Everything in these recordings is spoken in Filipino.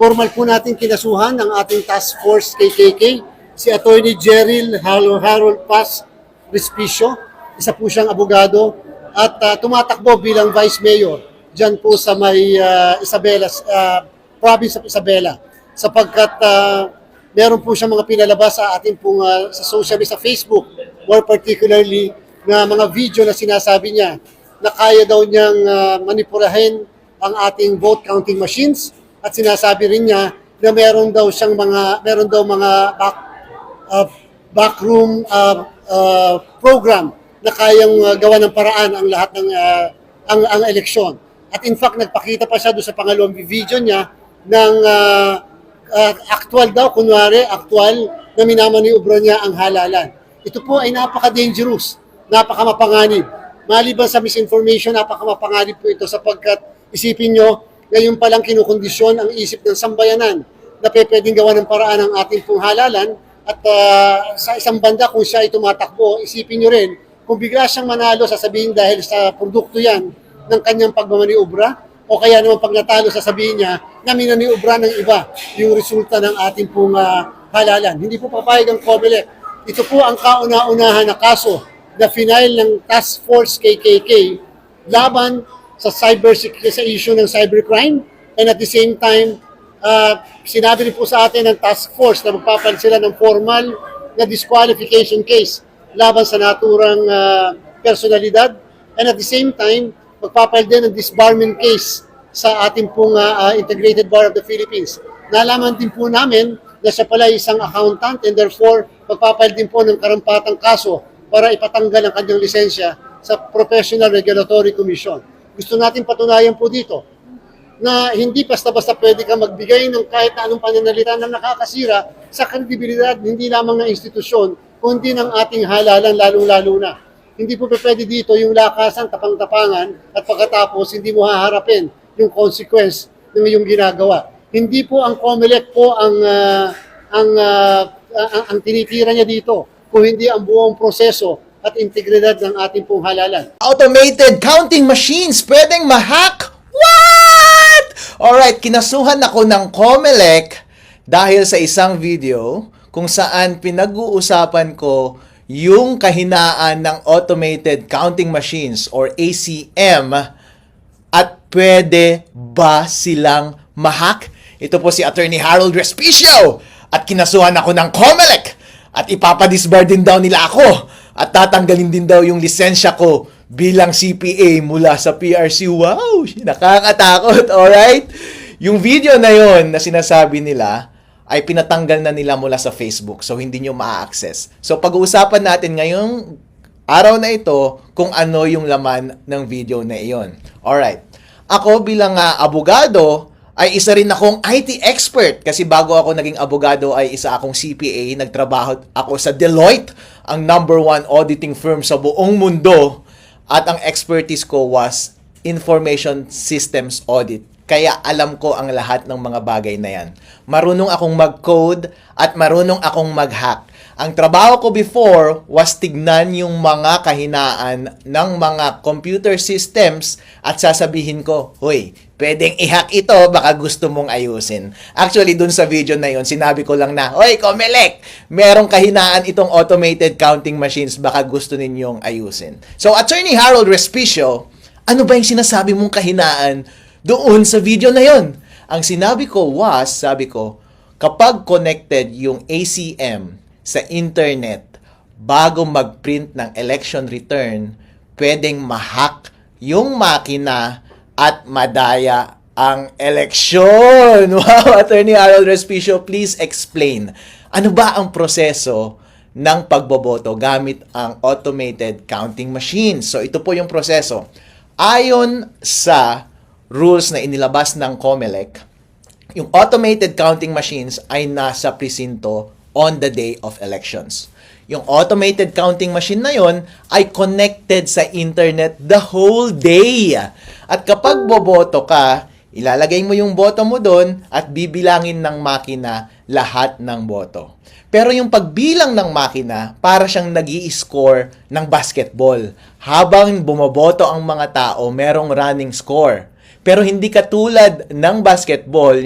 formal po natin kinasuhan ng ating task force KKK, si Attorney Jeril Harold, Paz Respicio. Isa po siyang abogado at ah, tumatakbo bilang Vice Mayor dyan po sa may ah, Isabela, ah, province of Isabela. Sapagkat ah, meron po siyang mga pinalabas sa ating pong ah, sa social media, sa Facebook, more particularly na mga video na sinasabi niya na kaya daw niyang ah, manipulahin ang ating vote counting machines at sinasabi rin niya na meron daw siyang mga meron daw mga back, uh, backroom uh, uh, program na kayang uh, gawa ng paraan ang lahat ng uh, ang ang eleksyon. At in fact nagpakita pa siya doon sa pangalawang video niya ng uh, uh, actual daw kunwari actual na minamaniobra niya ang halalan. Ito po ay napaka-dangerous, napaka-mapanganib. Maliban sa misinformation, napaka-mapanganib po ito sapagkat isipin nyo, ngayon pa lang kinukondisyon ang isip ng sambayanan na pwedeng gawa ng paraan ang ating pong halalan at ah, sa isang banda kung siya ay tumatakbo, isipin nyo rin, kung bigla siyang manalo, sasabihin dahil sa produkto yan ng kanyang pagmamaniobra o kaya naman pag natalo, sasabihin niya na minaniobra ng iba yung resulta ng ating pong ah, halalan. Hindi po papayag ang COMELEC. Ito po ang kauna-unahan na kaso na final ng Task Force KKK laban sa cyber sa issue ng cybercrime and at the same time uh, sinabi rin po sa atin ng task force na magpapalit sila ng formal na disqualification case laban sa naturang uh, personalidad and at the same time magpapalit din ng disbarment case sa ating pong uh, uh, Integrated Bar of the Philippines. Nalaman din po namin na siya pala isang accountant and therefore magpapalit din po ng karampatang kaso para ipatanggal ang kanyang lisensya sa Professional Regulatory Commission. Gusto natin patunayan po dito na hindi basta-basta pwede ka magbigay ng kahit na anong pananalita na nakakasira sa kredibilidad hindi lamang ng institusyon, kundi ng ating halalan lalong-lalo na. Hindi po pwede dito yung lakasan, tapang-tapangan at pagkatapos hindi mo haharapin yung consequence ng iyong ginagawa. Hindi po ang COMELEC po ang ah, ang, ah, ang ang tinitira niya dito, kung hindi ang buong proseso at integridad ng ating pong halalan. Automated counting machines pwedeng mahack? What? Alright, kinasuhan ako ng Comelec dahil sa isang video kung saan pinag-uusapan ko yung kahinaan ng automated counting machines or ACM at pwede ba silang mahack? Ito po si Attorney Harold Respicio at kinasuhan ako ng Comelec at ipapadisbar din daw nila ako at tatanggalin din daw yung lisensya ko bilang CPA mula sa PRC. Wow! Nakakatakot, alright? Yung video na yon na sinasabi nila ay pinatanggal na nila mula sa Facebook so hindi nyo ma-access. So pag-uusapan natin ngayong araw na ito kung ano yung laman ng video na iyon. Alright. Ako bilang ah, abogado ay isa rin akong IT expert kasi bago ako naging abogado ay isa akong CPA, nagtrabaho ako sa Deloitte, ang number one auditing firm sa buong mundo at ang expertise ko was information systems audit. Kaya alam ko ang lahat ng mga bagay na yan. Marunong akong mag-code at marunong akong mag-hack. Ang trabaho ko before was tignan yung mga kahinaan ng mga computer systems at sasabihin ko, Hoy, pwedeng i-hack ito, baka gusto mong ayusin. Actually, dun sa video na yun, sinabi ko lang na, Hoy, Comelec, merong kahinaan itong automated counting machines, baka gusto ninyong ayusin. So, Attorney Harold Respicio, ano ba yung sinasabi mong kahinaan doon sa video na yon? Ang sinabi ko was, sabi ko, kapag connected yung ACM sa internet bago mag-print ng election return, pwedeng mahack yung makina at madaya ang eleksyon. Wow, Attorney Harold Respicio, please explain. Ano ba ang proseso ng pagboboto gamit ang automated counting machine? So, ito po yung proseso. Ayon sa rules na inilabas ng COMELEC, yung automated counting machines ay nasa presinto on the day of elections. Yung automated counting machine na yon ay connected sa internet the whole day. At kapag boboto ka, ilalagay mo yung boto mo doon at bibilangin ng makina lahat ng boto. Pero yung pagbilang ng makina, para siyang nag score ng basketball. Habang bumoboto ang mga tao, merong running score. Pero hindi katulad ng basketball,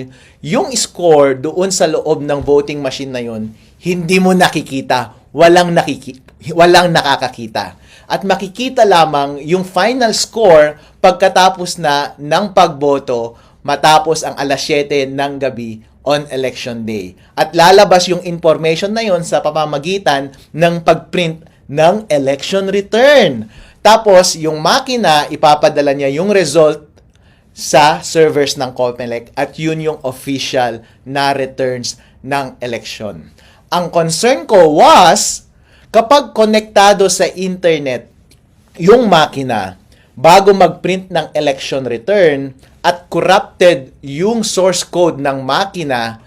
yung score doon sa loob ng voting machine na yun, hindi mo nakikita, walang nakiki walang nakakakita. At makikita lamang yung final score pagkatapos na ng pagboto matapos ang alas 7 ng gabi on election day. At lalabas yung information na yon sa pamamagitan ng pagprint ng election return. Tapos, yung makina, ipapadala niya yung result sa servers ng COMELEC at yun yung official na returns ng election. Ang concern ko was, kapag konektado sa internet yung makina, bago mag-print ng election return at corrupted yung source code ng makina,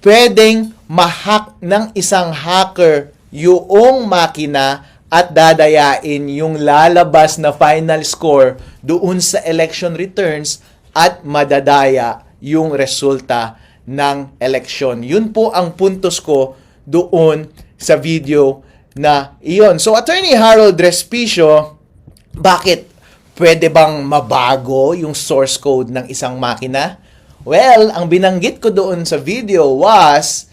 pwedeng mahack ng isang hacker yung makina at dadayain yung lalabas na final score doon sa election returns at madadaya yung resulta ng election. Yun po ang puntos ko doon sa video na iyon. So, Attorney Harold Respicio, bakit pwede bang mabago yung source code ng isang makina? Well, ang binanggit ko doon sa video was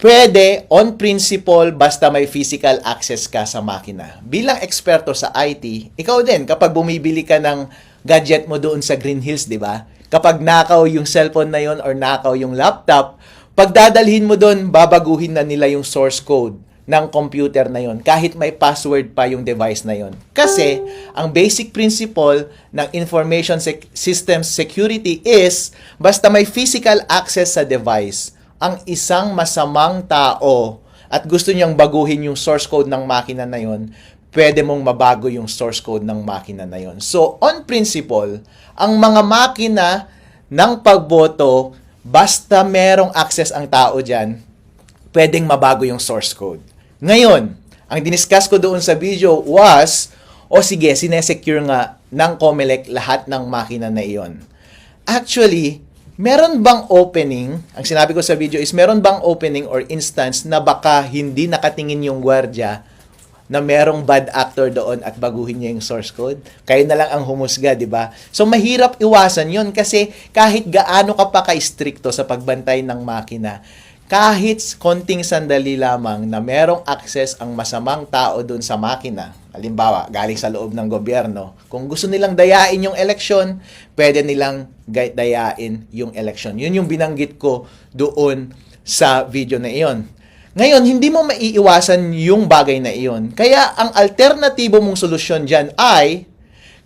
pwede on principle basta may physical access ka sa makina. Bilang eksperto sa IT, ikaw din kapag bumibili ka ng gadget mo doon sa Green Hills, 'di ba? Kapag nakaw yung cellphone na yon or nakaw yung laptop, pagdadalhin mo doon, babaguhin na nila yung source code ng computer na yon kahit may password pa yung device na yon. Kasi ang basic principle ng information sec- system security is basta may physical access sa device, ang isang masamang tao at gusto niyang baguhin yung source code ng makina na yon, pwede mong mabago yung source code ng makina na yon. So, on principle, ang mga makina ng pagboto, basta merong access ang tao dyan, pwedeng mabago yung source code. Ngayon, ang diniscuss ko doon sa video was, o sige, sinesecure nga ng COMELEC lahat ng makina na iyon. Actually, meron bang opening, ang sinabi ko sa video is, meron bang opening or instance na baka hindi nakatingin yung gwardya na merong bad actor doon at baguhin niya yung source code. Kayo na lang ang humusga, di ba? So, mahirap iwasan yon kasi kahit gaano ka pa ka-stricto sa pagbantay ng makina, kahit konting sandali lamang na merong access ang masamang tao doon sa makina, halimbawa, galing sa loob ng gobyerno, kung gusto nilang dayain yung eleksyon, pwede nilang dayain yung eleksyon. Yun yung binanggit ko doon sa video na iyon. Ngayon, hindi mo maiiwasan yung bagay na iyon. Kaya ang alternatibo mong solusyon dyan ay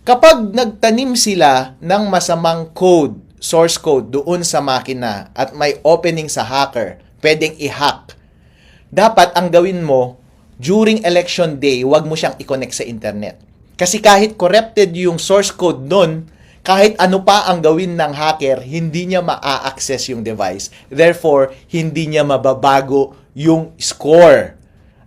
kapag nagtanim sila ng masamang code, source code doon sa makina at may opening sa hacker, pwedeng i-hack. Dapat ang gawin mo during election day, wag mo siyang i-connect sa internet. Kasi kahit corrupted yung source code nun, kahit ano pa ang gawin ng hacker, hindi niya ma-access yung device. Therefore, hindi niya mababago yung score.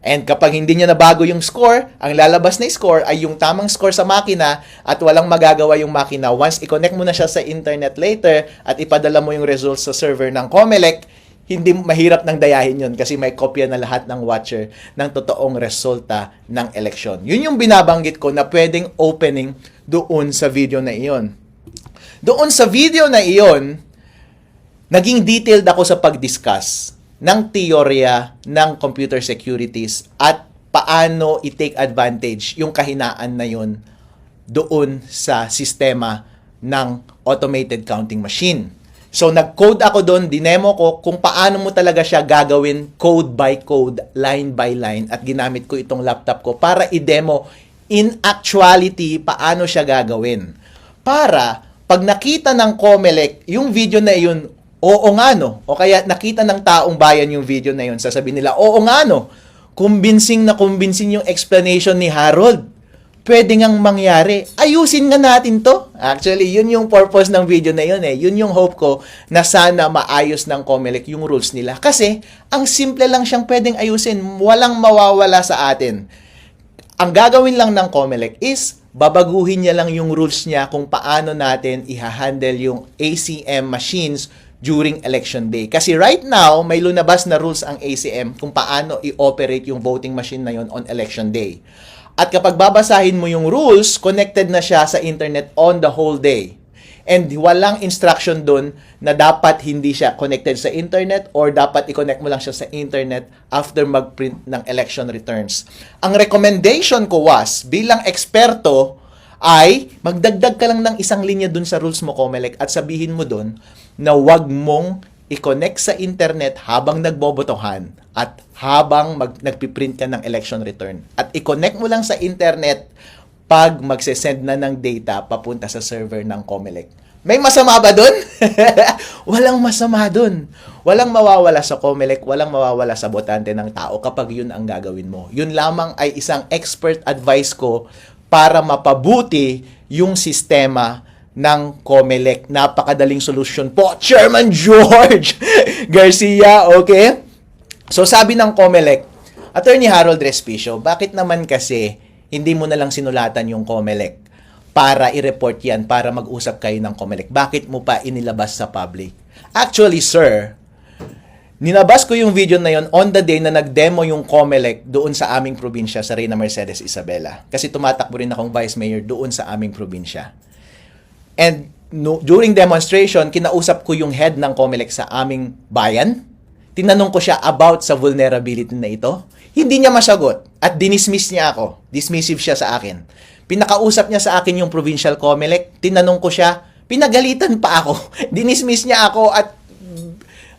And kapag hindi niya nabago yung score, ang lalabas na score ay yung tamang score sa makina at walang magagawa yung makina. Once i-connect mo na siya sa internet later at ipadala mo yung results sa server ng COMELEC, hindi mahirap nang dayahin yun kasi may kopya na lahat ng watcher ng totoong resulta ng eleksyon. Yun yung binabanggit ko na pwedeng opening doon sa video na iyon. Doon sa video na iyon, naging detailed ako sa pag-discuss ng teorya ng computer securities at paano i-take advantage yung kahinaan na yun doon sa sistema ng automated counting machine. So, nag-code ako doon, dinemo ko kung paano mo talaga siya gagawin code by code, line by line, at ginamit ko itong laptop ko para i-demo in actuality paano siya gagawin. Para, pag nakita ng COMELEC yung video na yun, oo nga no, o kaya nakita ng taong bayan yung video na yun, sasabihin nila, oo nga no, convincing na convincing yung explanation ni Harold pwede ngang mangyari. Ayusin nga natin to. Actually, yun yung purpose ng video na yun eh. Yun yung hope ko na sana maayos ng COMELEC yung rules nila. Kasi, ang simple lang siyang pwedeng ayusin. Walang mawawala sa atin. Ang gagawin lang ng COMELEC is, babaguhin niya lang yung rules niya kung paano natin ihahandle yung ACM machines during election day. Kasi right now, may lunabas na rules ang ACM kung paano i-operate yung voting machine na yun on election day. At kapag babasahin mo yung rules, connected na siya sa internet on the whole day. And walang instruction doon na dapat hindi siya connected sa internet or dapat i-connect mo lang siya sa internet after mag-print ng election returns. Ang recommendation ko was, bilang eksperto, ay magdagdag ka lang ng isang linya dun sa rules mo, Comelec, at sabihin mo dun na wag mong i-connect sa internet habang nagbobotohan at habang mag, nagpiprint ka ng election return. At i-connect mo lang sa internet pag magse-send na ng data papunta sa server ng Comelec. May masama ba dun? walang masama dun. Walang mawawala sa Comelec, walang mawawala sa botante ng tao kapag yun ang gagawin mo. Yun lamang ay isang expert advice ko para mapabuti yung sistema ng Comelec. Napakadaling solusyon po. Chairman George Garcia, okay? So sabi ng Comelec, Attorney Harold Respicio, bakit naman kasi hindi mo na lang sinulatan yung Comelec para i-report yan, para mag-usap kayo ng Comelec? Bakit mo pa inilabas sa public? Actually, sir, Ninabas ko yung video na yon on the day na nag-demo yung Comelec doon sa aming probinsya, sa Reyna Mercedes Isabela. Kasi tumatakbo rin akong vice mayor doon sa aming probinsya. And no, during demonstration, kinausap ko yung head ng Comelec sa aming bayan. Tinanong ko siya about sa vulnerability na ito. Hindi niya masagot at dinismiss niya ako. Dismissive siya sa akin. Pinakausap niya sa akin yung provincial Comelec. Tinanong ko siya, pinagalitan pa ako. dinismiss niya ako at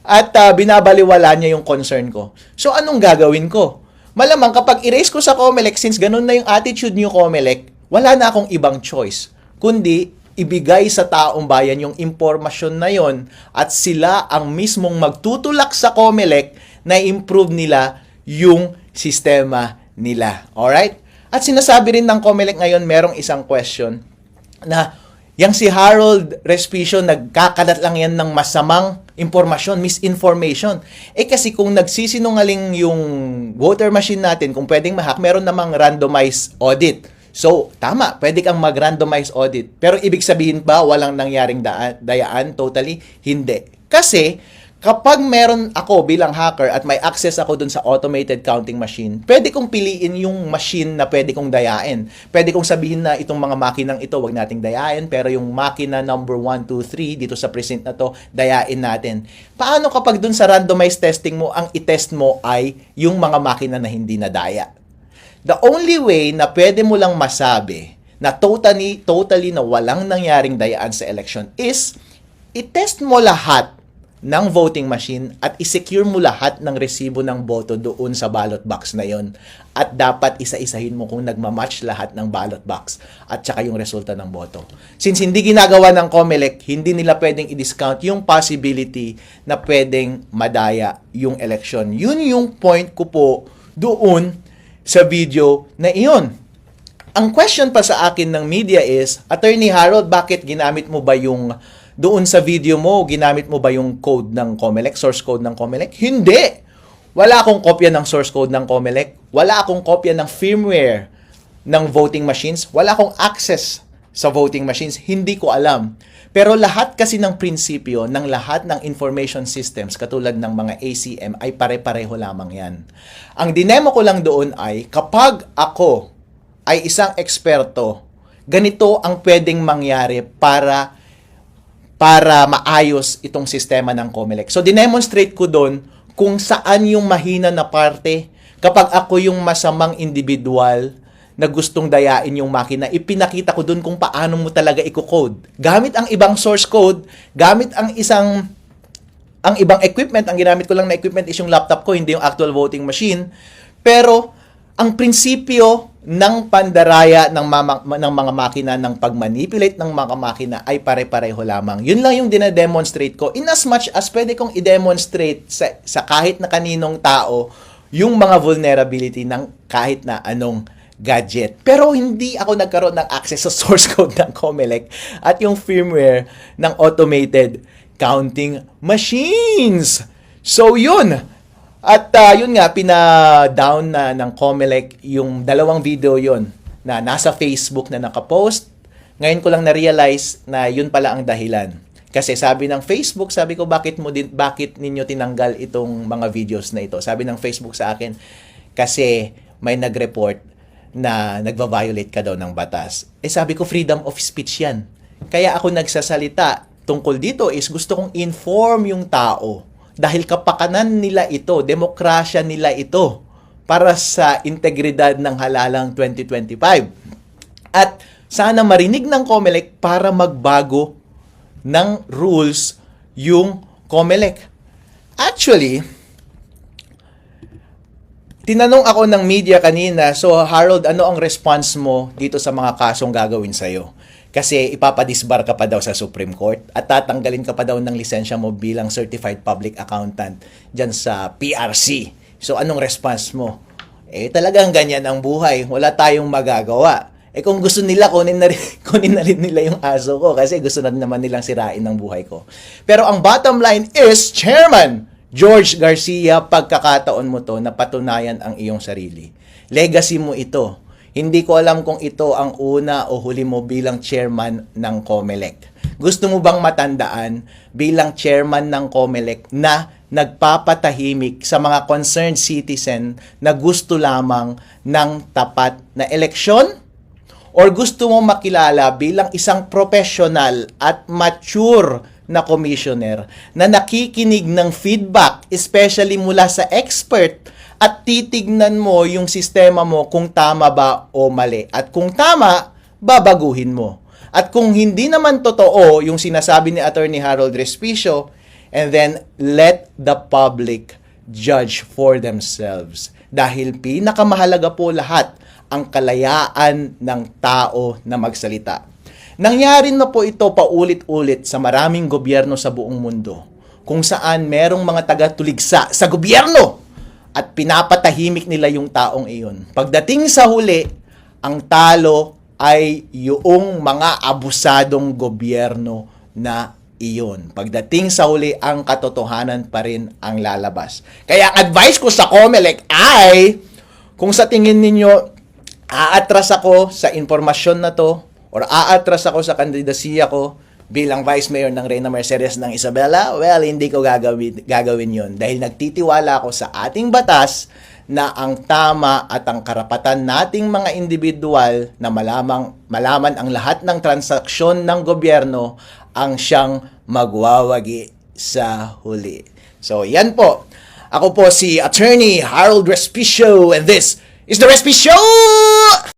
at ah, binabaliwala niya yung concern ko. So anong gagawin ko? Malamang kapag erase ko sa Comelec, since ganun na yung attitude niyo Comelec, wala na akong ibang choice. Kundi, ibigay sa taong bayan yung impormasyon na yon at sila ang mismong magtutulak sa Comelec na improve nila yung sistema nila. Alright? At sinasabi rin ng Comelec ngayon, merong isang question na Yang si Harold Respicio, nagkakalat lang yan ng masamang impormasyon, misinformation. Eh kasi kung nagsisinungaling yung voter machine natin, kung pwedeng mahack, meron namang randomized audit. So, tama, pwede kang mag-randomize audit. Pero ibig sabihin ba walang nangyaring daan, dayaan? Totally, hindi. Kasi, kapag meron ako bilang hacker at may access ako dun sa automated counting machine, pwede kong piliin yung machine na pwede kong dayain. Pwede kong sabihin na itong mga makinang ito, wag nating dayain, pero yung makina number 1, 2, 3 dito sa precinct na to, dayain natin. Paano kapag dun sa randomized testing mo, ang itest mo ay yung mga makina na hindi nadaya? The only way na pwede mo lang masabi na totally, totally na walang nangyaring dayaan sa election is i-test mo lahat ng voting machine at i-secure mo lahat ng resibo ng boto doon sa ballot box na yon. At dapat isa-isahin mo kung nagmamatch lahat ng ballot box at saka yung resulta ng boto. Since hindi ginagawa ng COMELEC, hindi nila pwedeng i-discount yung possibility na pwedeng madaya yung election. Yun yung point ko po doon sa video na iyon. Ang question pa sa akin ng media is, Attorney Harold, bakit ginamit mo ba yung doon sa video mo, ginamit mo ba yung code ng Comelec, source code ng Comelec? Hindi! Wala akong kopya ng source code ng Comelec. Wala akong kopya ng firmware ng voting machines. Wala akong access sa voting machines. Hindi ko alam. Pero lahat kasi ng prinsipyo ng lahat ng information systems katulad ng mga ACM ay pare-pareho lamang yan. Ang dinemo ko lang doon ay kapag ako ay isang eksperto, ganito ang pwedeng mangyari para para maayos itong sistema ng COMELEC. So, dinemonstrate ko doon kung saan yung mahina na parte. Kapag ako yung masamang individual na gustong dayain yung makina, ipinakita ko doon kung paano mo talaga i-code. Gamit ang ibang source code, gamit ang isang ang ibang equipment, ang ginamit ko lang na equipment is yung laptop ko, hindi yung actual voting machine. Pero, ang prinsipyo ng pandaraya ng, mama, ng mga makina, ng pagmanipulate ng mga makina ay pare-pareho lamang. Yun lang yung dinedemonstrate ko. In as much as pwede kong i-demonstrate sa, sa kahit na kaninong tao yung mga vulnerability ng kahit na anong gadget. Pero hindi ako nagkaroon ng access sa source code ng Comelec at yung firmware ng automated counting machines. So yun, at uh, yun nga, pina-down na ng Comelec yung dalawang video yon na nasa Facebook na nakapost. Ngayon ko lang na-realize na yun pala ang dahilan. Kasi sabi ng Facebook, sabi ko bakit mo din bakit ninyo tinanggal itong mga videos na ito? Sabi ng Facebook sa akin kasi may nag-report na nagva-violate ka daw ng batas. Eh sabi ko freedom of speech 'yan. kaya ako nagsasalita tungkol dito is gusto kong inform yung tao dahil kapakanan nila ito, demokrasya nila ito para sa integridad ng halalang 2025. At sana marinig ng COMELEC para magbago ng rules yung COMELEC. Actually, tinanong ako ng media kanina, so Harold, ano ang response mo dito sa mga kasong gagawin sa'yo? Kasi ipapadisbar ka pa daw sa Supreme Court at tatanggalin ka pa daw ng lisensya mo bilang Certified Public Accountant dyan sa PRC. So anong response mo? Eh talagang ganyan ang buhay. Wala tayong magagawa. Eh kung gusto nila, kunin na rin, kunin na rin nila yung aso ko kasi gusto na naman nilang sirain ng buhay ko. Pero ang bottom line is, Chairman George Garcia, pagkakataon mo to na patunayan ang iyong sarili. Legacy mo ito. Hindi ko alam kung ito ang una o huli mo bilang chairman ng COMELEC. Gusto mo bang matandaan bilang chairman ng COMELEC na nagpapatahimik sa mga concerned citizen na gusto lamang ng tapat na eleksyon? or gusto mo makilala bilang isang professional at mature na commissioner na nakikinig ng feedback, especially mula sa expert, at titignan mo yung sistema mo kung tama ba o mali. At kung tama, babaguhin mo. At kung hindi naman totoo yung sinasabi ni Attorney Harold Respicio, and then let the public judge for themselves. Dahil pinakamahalaga po lahat ang kalayaan ng tao na magsalita. Nangyari na po ito paulit-ulit sa maraming gobyerno sa buong mundo kung saan merong mga taga-tuligsa sa gobyerno at pinapatahimik nila yung taong iyon. Pagdating sa huli, ang talo ay yung mga abusadong gobyerno na iyon. Pagdating sa huli, ang katotohanan pa rin ang lalabas. Kaya ang advice ko sa COMELEC ay, kung sa tingin ninyo, aatras ako sa informasyon na to or aatras ako sa kandidasiya ko bilang Vice Mayor ng Reyna Mercedes ng Isabela, well, hindi ko gagawin, gagawin yon dahil nagtitiwala ako sa ating batas na ang tama at ang karapatan nating mga individual na malamang, malaman ang lahat ng transaksyon ng gobyerno ang siyang magwawagi sa huli. So, yan po. Ako po si Attorney Harold Respicio and this is The Respicio!